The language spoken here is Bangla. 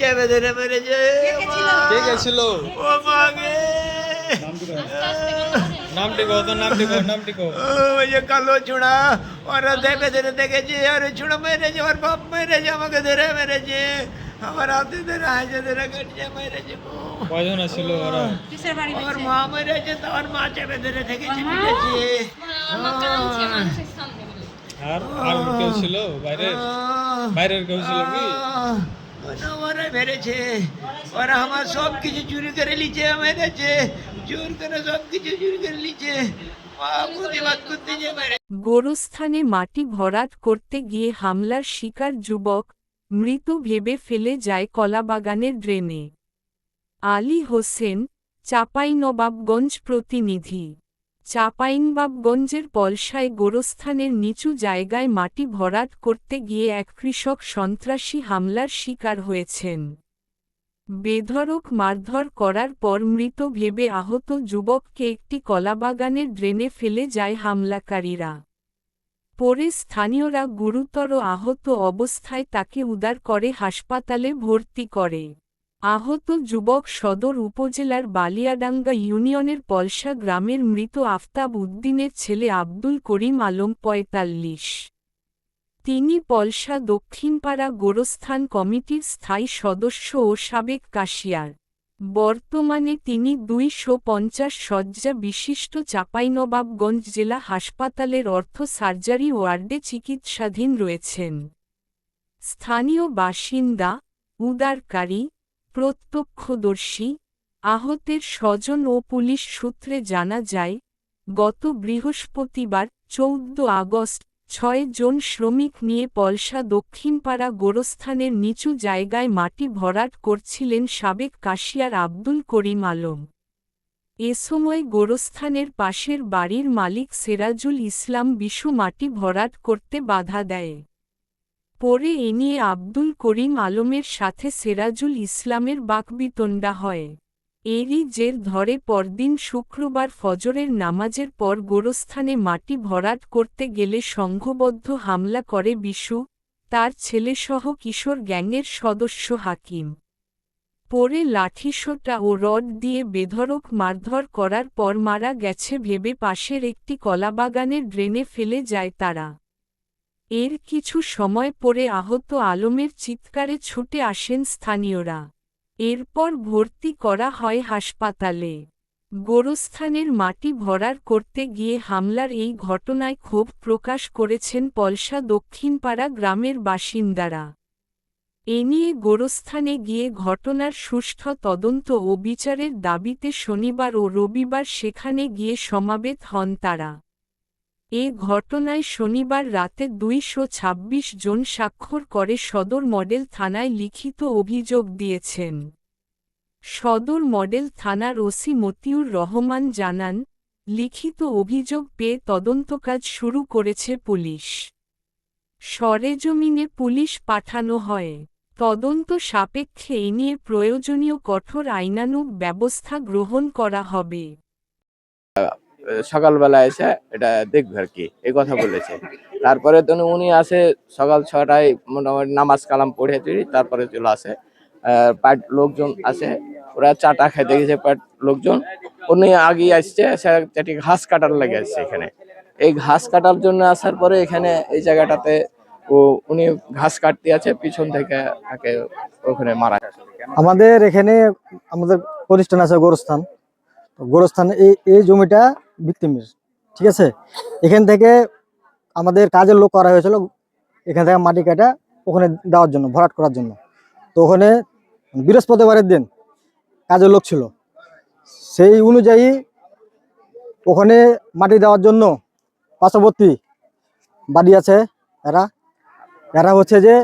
চেপে ধরে মেরেছে কে গেছিল ও মাগে নামটি কো তোর নামটি কো নামটি কো ওই যে কালো চূড়া ওরা দেবে ধরে দেখেছে আর চূড়া মেরেছে ওর বাপ মেরেছে আমাকে ধরে মেরেছে আমার হাতে ধরে হাসে ধরে কাটছে মেরেছে গো। কয়জন আসছিল ওরা কিসের বাড়ি ওর মা মেরেছে তো ওর মা চেপে ধরে থেকেছে পিটেছে আর আর কেউ ছিল বাইরে বাইরের কেউ ছিল কি ওরা মেরেছে। ওরা আমার সব কিছু চুরি করে চোর করে সব কিছু চুরি করে গোরস্থানে মাটি ভরাট করতে গিয়ে হামলার শিকার যুবক মৃত ভেবে ফেলে যায় কলাবাগানের ড্রেনে। আলী হোসেন, চাঁপাইনবাবগঞ্জ প্রতিনিধি। চাঁপাইনবাবগঞ্জের পলসায় গোরস্থানের নিচু জায়গায় মাটি ভরাট করতে গিয়ে এক কৃষক সন্ত্রাসী হামলার শিকার হয়েছেন। বেধড়ক মারধর করার পর মৃত ভেবে আহত যুবককে একটি কলাবাগানের ড্রেনে ফেলে যায় হামলাকারীরা। পরে স্থানীয়রা গুরুতর আহত অবস্থায় তাকে উদার করে হাসপাতালে ভর্তি করে। আহত যুবক সদর উপজেলার বালিয়াডাঙ্গা ইউনিয়নের পলসা গ্রামের মৃত আফতাব উদ্দিনের ছেলে আব্দুল করিম আলম পঁয়তাল্লিশ। তিনি পলসা দক্ষিণপাড়া গোরস্থান কমিটির স্থায়ী সদস্য ও সাবেক কাশিয়ার। বর্তমানে তিনি দুইশো পঞ্চাশ শয্যা বিশিষ্ট চাঁপাইনবাবগঞ্জ জেলা হাসপাতালের অর্থ সার্জারি ওয়ার্ডে চিকিৎসাধীন রয়েছেন। স্থানীয় বাসিন্দা উদারকারী প্রত্যক্ষদর্শী, আহতের স্বজন ও পুলিশ সূত্রে জানা যায়, গত বৃহস্পতিবার চৌদ্দ আগস্ট ছয় জন শ্রমিক নিয়ে পলসা দক্ষিণপাড়া গোরস্থানের নিচু জায়গায় মাটি ভরাট করছিলেন সাবেক কাশিয়ার আব্দুল করিম আলম। এ সময় গোরস্থানের পাশের বাড়ির মালিক সেরাজুল ইসলাম বিশু মাটি ভরাট করতে বাধা দেয়। পরে এ নিয়ে আব্দুল করিম আলমের সাথে সেরাজুল ইসলামের বাকবিতণ্ডা হয়। এরই জের ধরে পরদিন শুক্রবার ফজরের নামাজের পর গোরস্থানে মাটি ভরাট করতে গেলে সংঘবদ্ধ হামলা করে বিশু, তার ছেলেসহ কিশোর গ্যাংয়ের সদস্য হাকিম। পরে লাঠিসোটা ও রড দিয়ে বেধড়ক মারধর করার পর মারা গেছে ভেবে পাশের একটি কলাবাগানের ড্রেনে ফেলে যায় তারা। এর কিছু সময় পরে আহত আলমের চিৎকারে ছুটে আসেন স্থানীয়রা। এরপর ভর্তি করা হয় হাসপাতালে। গোরস্থানের মাটি ভরার করতে গিয়ে হামলার এই ঘটনায় ক্ষোভ প্রকাশ করেছেন পলসা দক্ষিণপাড়া গ্রামের বাসিন্দারা। এ নিয়ে গোরস্থানে গিয়ে ঘটনার সুষ্ঠু তদন্ত ও বিচারের দাবিতে শনিবার ও রবিবার সেখানে গিয়ে সমাবেত হন তারা। এ ঘটনায় শনিবার রাতে দুইশো ছাব্বিশ জন স্বাক্ষর করে সদর মডেল থানায় লিখিত অভিযোগ দিয়েছেন। সদর মডেল থানার ওসি মতিউর রহমান জানান, লিখিত অভিযোগ পেয়ে তদন্তকাজ শুরু করেছে পুলিশ। সরেজমিনে পুলিশ পাঠানো হয়। তদন্ত সাপেক্ষে এ নিয়ে প্রয়োজনীয় কঠোর আইনানুগ ব্যবস্থা গ্রহণ করা হবে। সকালবেলা এসে এটা দেখবে আর কি, এই কথা বলেছে। তারপরে তো উনি আসে সকাল ছটায় মোটামুটি নামাজ কালাম পড়ে টড়ে তারপরে চলে আসে। পাট লোকজন আসে, ওরা চাটা খেতে গেছে পাট লোকজন। উনি আগে আসছে, সে একটি ঘাস কাটার লেগে আসছে এখানে। এই ঘাস কাটার জন্য আসার পরে এখানে এই জায়গাটাতে ও, উনি ঘাস কাটতে আছে, পিছন থেকে তাকে ওখানে মারা আমাদের এখানে আমাদের প্রতিষ্ঠান আছে গোরস্থান। গোরস্থান এই এই জমিটা ভিক্টিমের ঠিক আছে? এখান থেকে আমাদের কাজের লোক করা হয়েছিল, এখান থেকে মাটি কাটা ওখানে দেওয়ার জন্য, ভরাট করার জন্য। তো ওখানে বৃহস্পতিবারের দিন কাজের লোক ছিল। সেই অনুযায়ী ওখানে মাটি দেওয়ার জন্য পার্শ্ববর্তী বাড়ি আছে, এরা। এরা হচ্ছে যে